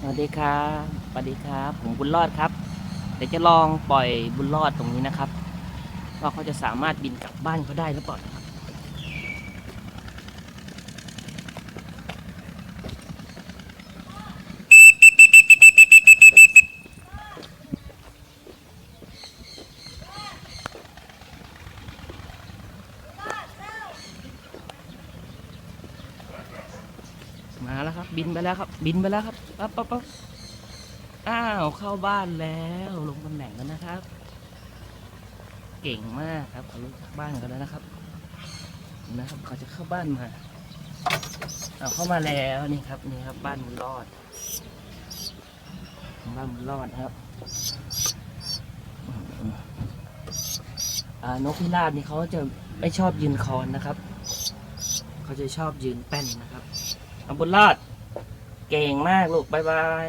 สวัสดีครับสวัสดีครับ ผมบุญรอดครับ เดี๋ยวจะลองปล่อยบุญรอดตรงนี้นะครับ ว่าเขาจะสามารถบินกลับบ้านเขาได้หรือเปล่า มาแล้วครับ บินไปแล้วครับ บินไปแล้วครับปั๊บปั๊บปั๊บอ้าวเข้าบ้านแล้วลงตำแหน่งแล้วนะครับ เก่งมากครับเขารู้จักบ้านกันแล้วนะครับ นะครับเขาจะเข้าบ้านมาเอาเข้ามาแล้วนี่ครับนี่ครับ บ้านบุญรอด บ้านบุญรอดครับอนกพิราบนี่เขาจะไม่ชอบยืนคอนนะครับ เขาจะชอบยืนแป้นนะครับ อาบุญรอดเก่งมากลูก บ๊ายบาย